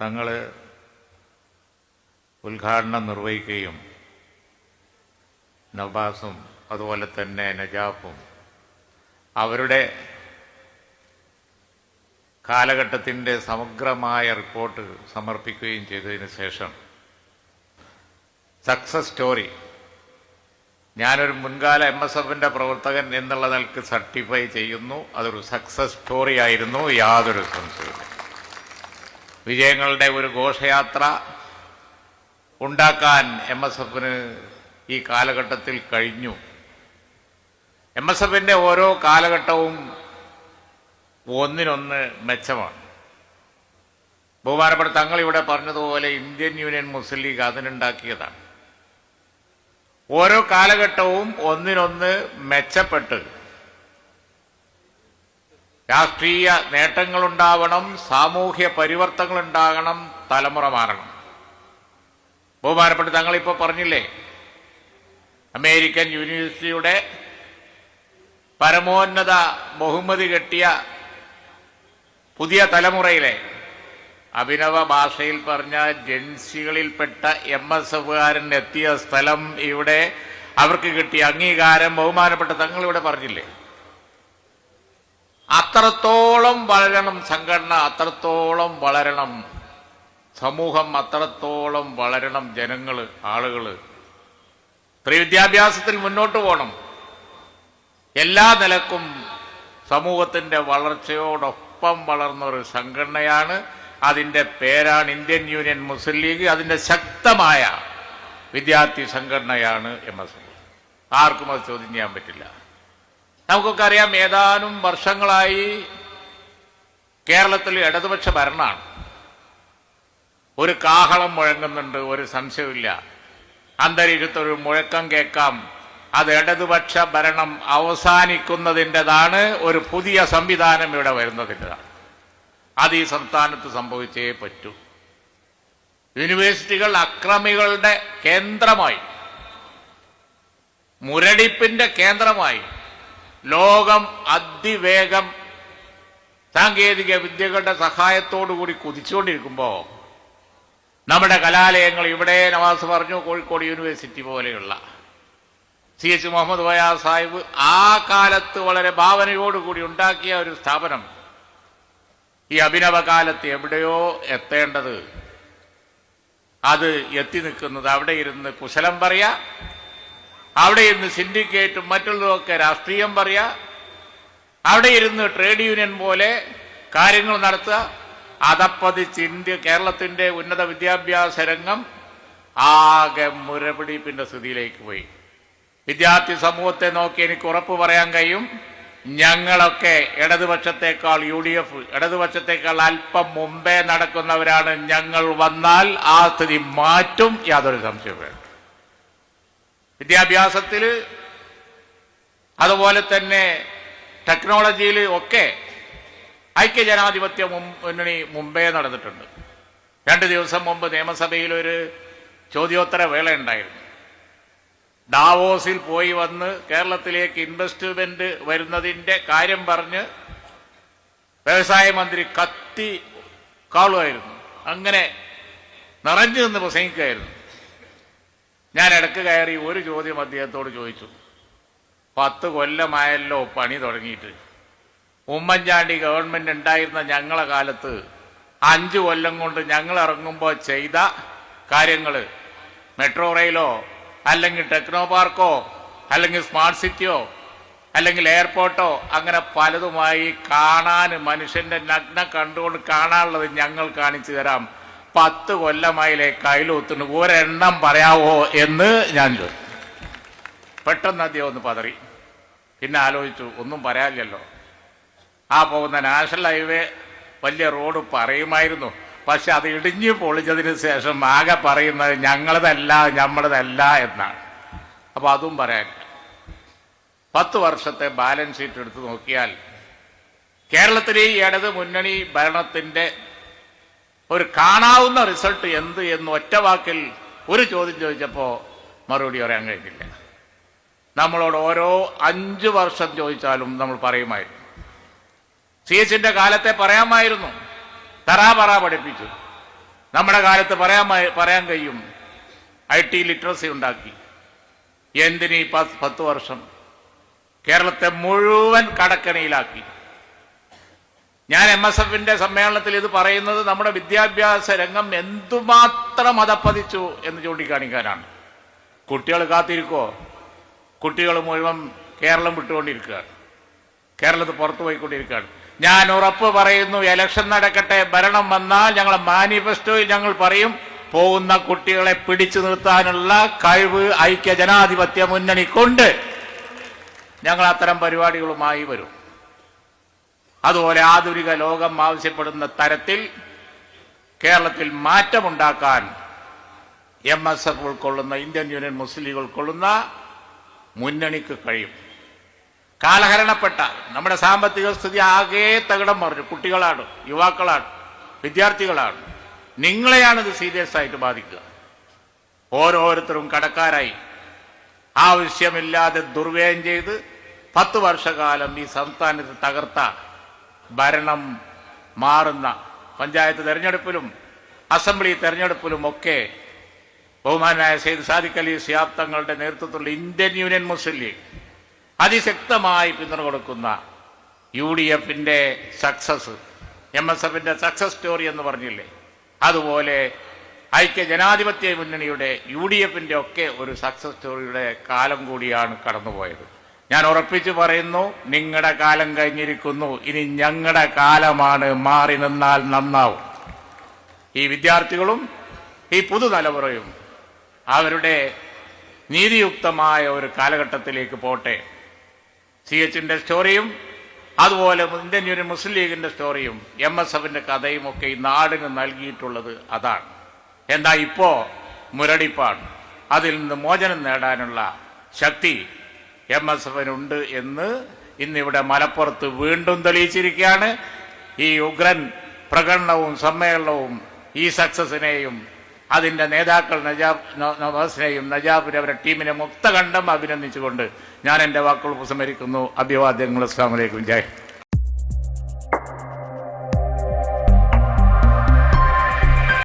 തങ്ങൾ ഉദ്ഘാടനം നിർവഹിക്കുകയും നവാസും അതുപോലെ തന്നെ നജാഫും അവരുടെ കാലഘട്ടത്തിന്റെ സമഗ്രമായ റിപ്പോർട്ട് സമർപ്പിക്കുകയും ചെയ്തതിന് ശേഷം സക്സസ് സ്റ്റോറി. ഞാനൊരു മുൻകാല എം എസ് എഫിന്റെ പ്രവർത്തകൻ എന്നുള്ള നിലയ്ക്ക് സർട്ടിഫൈ ചെയ്യുന്നു. അതൊരു സക്സസ് സ്റ്റോറി ആയിരുന്നു. യാതൊരു സംശയവും വിജയങ്ങളുടെ ഒരു ഘോഷയാത്ര ഉണ്ടാക്കാൻ എം എസ് എഫിന് ഈ കാലഘട്ടത്തിൽ കഴിഞ്ഞു. എം എസ് എഫിന്റെ ഓരോ കാലഘട്ടവും ഒന്നിനൊന്ന് മെച്ചമാണ്. ബഹുമാനപ്പെട്ട തങ്ങൾ ഇവിടെ പറഞ്ഞതുപോലെ ഇന്ത്യൻ യൂണിയൻ മുസ്ലിം ലീഗ് അതിനുണ്ടാക്കിയതാണ്. ഓരോ കാലഘട്ടവും ഒന്നിനൊന്ന് മെച്ചപ്പെട്ട് രാഷ്ട്രീയ നേട്ടങ്ങളുണ്ടാവണം സാമൂഹ്യ പരിവർത്തനങ്ങൾ ഉണ്ടാകണം തലമുറ മാറണം. ബഹുമാനപ്പെട്ട തങ്ങളിപ്പോൾ പറഞ്ഞില്ലേ അമേരിക്കൻ യൂണിവേഴ്സിറ്റിയുടെ പരമോന്നത ബഹുമതി കെട്ടിയ പുതിയ തലമുറയിലെ അഭിനവ ഭാഷയിൽ പറഞ്ഞ ജൻസികളിൽപ്പെട്ട എം എസ് എഫുകാരൻ എത്തിയ സ്ഥലം ഇവിടെ അവർക്ക് കിട്ടിയ അംഗീകാരം ബഹുമാനപ്പെട്ട തങ്ങൾ ഇവിടെ പറഞ്ഞില്ലേ? അത്രത്തോളം വളരണം സംഘടന അത്രത്തോളം വളരണം സമൂഹം അത്രത്തോളം വളരണം ജനങ്ങൾ ആളുകൾ സ്ത്രീ വിദ്യാഭ്യാസത്തിൽ മുന്നോട്ട് പോകണം. എല്ലാ നിലക്കും സമൂഹത്തിന്റെ വളർച്ചയോടൊപ്പം വളർന്ന ഒരു സംഘടനയാണ്. അതിന്റെ പേരാണ് ഇന്ത്യൻ യൂണിയൻ മുസ്ലിം ലീഗ്. അതിന്റെ ശക്തമായ വിദ്യാർത്ഥി സംഘടനയാണ് എം എസ് ആർക്കും അത് ചോദ്യം ചെയ്യാൻ പറ്റില്ല. നമുക്കൊക്കെ അറിയാം ഏതാനും വർഷങ്ങളായി കേരളത്തിൽ ഇടതുപക്ഷ ഭരണമാണ്. ഒരു കാഹളം മുഴങ്ങുന്നുണ്ട് ഒരു സംശയമില്ല അന്തരീക്ഷത്തൊരു മുഴക്കം കേൾക്കാം. അത് ഇടതുപക്ഷ ഭരണം അവസാനിക്കുന്നതിന്റെതാണ് ഒരു പുതിയ സംവിധാനം ഇവിടെ വരുന്നതിന്റെതാണ്. അത് ഈ സംസ്ഥാനത്ത് സംഭവിച്ചേ പറ്റൂ. യൂണിവേഴ്സിറ്റികൾ അക്രമികളുടെ കേന്ദ്രമായി മുരടിപ്പിന്റെ കേന്ദ്രമായി ലോകം അതിവേഗം സാങ്കേതിക വിദ്യകളുടെ സഹായത്തോടുകൂടി കുതിച്ചുകൊണ്ടിരിക്കുമ്പോൾ നമ്മുടെ കലാലയങ്ങൾ ഇവിടെ നവാസ് പറഞ്ഞു കോഴിക്കോട് യൂണിവേഴ്സിറ്റി പോലെയുള്ള സി എച്ച് മുഹമ്മദ് വയാ സാഹിബ് ആ കാലത്ത് വളരെ ഭാവനയോടുകൂടി ഉണ്ടാക്കിയ ഒരു സ്ഥാപനം ഈ അഭിനവ കാലത്ത് എവിടെയോ എത്തേണ്ടത്. അത് എത്തി നിൽക്കുന്നത് അവിടെ ഇരുന്ന് കുശലം പറയാ അവിടെ ഇരുന്ന് സിൻഡിക്കേറ്റും മറ്റുള്ളതൊക്കെ രാഷ്ട്രീയം പറയാ. അവിടെ ഇരുന്ന് ട്രേഡ് യൂണിയൻ പോലെ കാര്യങ്ങൾ നടത്തുക. അതപ്പതിച്ച് ഇന്ത്യ കേരളത്തിന്റെ ഉന്നത വിദ്യാഭ്യാസ രംഗം ആകെ മുരപിടിപ്പിന്റെ സ്ഥിതിയിലേക്ക് പോയി. വിദ്യാർത്ഥി സമൂഹത്തെ നോക്കി എനിക്ക് ഉറപ്പ് പറയാൻ കഴിയും. ഞങ്ങളൊക്കെ ഇടതുപക്ഷത്തേക്കാൾ യു ഡി എഫ് ഇടതുപക്ഷത്തേക്കാൾ അല്പം മുമ്പേ നടക്കുന്നവരാണ് ഞങ്ങൾ വന്നാൽ ആ സ്ഥിതി മാറ്റും യാതൊരു സംശയവും വിദ്യാഭ്യാസത്തിൽ അതുപോലെ തന്നെ ടെക്നോളജിയിൽ ഒക്കെ ഐക്യജനാധിപത്യ മുന്നണി മുമ്പേ നടന്നിട്ടുണ്ട്. രണ്ട് ദിവസം മുമ്പ് നിയമസഭയിൽ ഒരു ചോദ്യോത്തര വേള ഉണ്ടായിരുന്നു. ഡാവോസിൽ പോയി വന്ന് കേരളത്തിലേക്ക് ഇൻവെസ്റ്റ്മെന്റ് വരുന്നതിന്റെ കാര്യം പറഞ്ഞ് വ്യവസായ മന്ത്രി കത്തി കാളുമായിരുന്നു. അങ്ങനെ നിറഞ്ഞു നിന്ന് പ്രസംഗിക്കുകയായിരുന്നു. ഞാൻ ഇടയ്ക്ക് കയറി ഒരു ചോദ്യം അദ്ദേഹത്തോട് ചോദിച്ചു. പത്ത് കൊല്ലമായല്ലോ പണി തുടങ്ങിയിട്ട്. ഉമ്മൻചാണ്ടി ഗവൺമെന്റ് ഉണ്ടായിരുന്ന ഞങ്ങളെ കാലത്ത് അഞ്ചു കൊല്ലം കൊണ്ട് ഞങ്ങൾ ഇറങ്ങുമ്പോൾ ചെയ്ത കാര്യങ്ങൾ മെട്രോ റെയിലോ അല്ലെങ്കിൽ ടെക്നോ പാർക്കോ അല്ലെങ്കിൽ സ്മാർട്ട് സിറ്റിയോ അല്ലെങ്കിൽ എയർപോർട്ടോ അങ്ങനെ പലതുമായി കാണാൻ മനുഷ്യന്റെ നഗ്ന കണ്ടുകൊണ്ട് കാണാനുള്ളത് ഞങ്ങൾ കാണിച്ചു തരാം. പത്ത് കൊല്ലമായില്ലേ കയ്യിലൊത്തുണ്ട് ഒരെണ്ണം പറയാവോ എന്ന് ഞാൻ ചോദിച്ചു. പെട്ടെന്ന് അദ്ദേഹം ഒന്ന് പതറി. പിന്നെ ആലോചിച്ചു ഒന്നും പറയാനില്ലല്ലോ. ആ പോകുന്ന നാഷണൽ ഹൈവേ വലിയ റോഡ് പറയുമായിരുന്നു. പക്ഷെ അത് ഇടിഞ്ഞു പൊളിച്ചതിന് ശേഷം ആകെ പറയുന്നത് ഞങ്ങളതല്ല ഞമ്മളതല്ല എന്നാണ്. അപ്പോൾ അതും പറയാനില്ല. പത്ത് വർഷത്തെ ബാലൻസ് ഷീറ്റ് എടുത്ത് നോക്കിയാൽ കേരളത്തിലെ ഇടത് മുന്നണി ഭരണത്തിന്റെ ഒരു കാണാവുന്ന റിസൾട്ട് എന്ത് എന്ന് ഒറ്റ വാക്കിൽ ഒരു ചോദ്യം ചോദിച്ചപ്പോൾ മറുപടി പറയാൻ കഴിഞ്ഞില്ല നമ്മളോട് ഓരോ അഞ്ച് വർഷം ചോദിച്ചാലും നമ്മൾ പറയുമായിരുന്നു. സി എച്ചിന്റെ കാലത്തെ പറയാമായിരുന്നു. തറാപറ പഠിപ്പിച്ചു. നമ്മുടെ കാലത്ത് പറയാൻ പറയാൻ കഴിയും. ഐ ടി ലിറ്ററസി ഉണ്ടാക്കി. എന്തിനീ പത്ത് വർഷം? കേരളത്തെ മുഴുവൻ കടക്കണിയിലാക്കി. ഞാൻ എം എസ് എഫിന്റെ സമ്മേളനത്തിൽ ഇത് പറയുന്നത് നമ്മുടെ വിദ്യാഭ്യാസ രംഗം എന്തുമാത്രം അതപ്പതിച്ചു എന്ന് ചൂണ്ടിക്കാണിക്കാനാണ്. കുട്ടികൾ കാത്തിരിക്കോ? കുട്ടികൾ മുഴുവൻ കേരളം വിട്ടുകൊണ്ടിരിക്കുകയാണ് കേരളത്തിൽ പുറത്തു പോയിക്കൊണ്ടിരിക്കുകയാണ്. ഞാൻ ഉറപ്പ് പറയുന്നു എലക്ഷൻ നടക്കട്ടെ ഭരണം വന്നാൽ ഞങ്ങളെ മാനിഫെസ്റ്റോയിൽ ഞങ്ങൾ പറയും പോകുന്ന കുട്ടികളെ പിടിച്ചു നിർത്താനുള്ള കഴിവ് ഐക്യ ജനാധിപത്യ മുന്നണിക്കുണ്ട്. ഞങ്ങൾ അത്തരം പരിപാടികളുമായി വരും. അതുപോലെ ആധുനിക ലോകം ആവശ്യപ്പെടുന്ന തരത്തിൽ കേരളത്തിൽ മാറ്റമുണ്ടാക്കാൻ എം എസ് എഫ് ഉൾക്കൊള്ളുന്ന ഇന്ത്യൻ യൂണിയൻ മുസ്ലിം ലീഗ് ഉൾക്കൊള്ളുന്ന മുന്നണിക്ക് കഴിയും. കാലഹരണപ്പെട്ട നമ്മുടെ സാമ്പത്തിക സ്ഥിതി ആകെ തകിടം മറിഞ്ഞു. കുട്ടികളാണ് യുവാക്കളാണ് വിദ്യാർത്ഥികളാണ്. നിങ്ങളെയാണ് ഇത് സീരിയസ് ആയിട്ട് ബാധിക്കുക. ഓരോരുത്തരും കടക്കാരായി. ആവശ്യമില്ലാതെ ദുർവ്യയം ചെയ്ത് പത്ത് വർഷകാലം ഈ സംസ്ഥാനത്ത് തകർത്ത ഭരണം മാറുന്ന പഞ്ചായത്ത് തെരഞ്ഞെടുപ്പിലും അസംബ്ലി തെരഞ്ഞെടുപ്പിലും ഒക്കെ ബഹുമാനായ സെയ്ദ് സാദിഖ് അലി സിയാബ് തങ്ങളുടെ നേതൃത്വത്തിലുള്ള ഇന്ത്യൻ യൂണിയൻ മുസ്ലിം ലീഗ് അതിശക്തമായി പിന്തുണ കൊടുക്കുന്ന യു ഡി എഫിന്റെ സക്സസ് എം എസ് എഫിന്റെ സക്സസ് സ്റ്റോറി എന്ന് പറഞ്ഞില്ലേ? അതുപോലെ ഐക്യ ജനാധിപത്യ മുന്നണിയുടെ യു ഡി എഫിന്റെ ഒക്കെ ഒരു സക്സസ് സ്റ്റോറിയുടെ കാലം കൂടിയാണ് കടന്നുപോയത്. ഞാൻ ഉറപ്പിച്ചു പറയുന്നു നിങ്ങളുടെ കാലം കഴിഞ്ഞിരിക്കുന്നു. ഇനി ഞങ്ങളുടെ കാലമാണ് മാറി നിന്നാൽ നന്നാവും. ഈ വിദ്യാർത്ഥികളും ഈ പുതുതലമുറയും അവരുടെ നീതിയുക്തമായ ഒരു കാലഘട്ടത്തിലേക്ക് പോട്ടെ. സി എച്ചിന്റെ സ്റ്റോറിയും അതുപോലെ ഇന്ത്യൻ യൂണിയൻ മുസ്ലിം ലീഗിന്റെ സ്റ്റോറിയും എം എസ് എഫിന്റെ കഥയും ഒക്കെ ഈ നാടിന് നൽകിയിട്ടുള്ളത് അതാണ്. എന്താ ഇപ്പോ മുരടിപ്പാണ് അതിൽ നിന്ന് മോചനം നേടാനുള്ള ശക്തി എം എസ് എഫിനുണ്ട് എന്ന് ഇന്നിവിടെ മലപ്പുറത്ത് വീണ്ടും തെളിയിച്ചിരിക്കുകയാണ്. ഈ ഉഗ്രൻ പ്രകടനവും സമ്മേളനവും ഈ സക്സസിനെയും അതിന്റെ നേതാക്കൾ നജാബ് നവാസിനെയും നജാബിനെ അവരുടെ ടീമിനെ മുക്തകണ്ഠം അഭിനന്ദിച്ചുകൊണ്ട് ഞാൻ എന്റെ വാക്കുകൾ ഉപസംഹരിക്കുന്നു. അഭിവാദ്യങ്ങൾ. അസ്ലാമലൈക്കും ജയ്.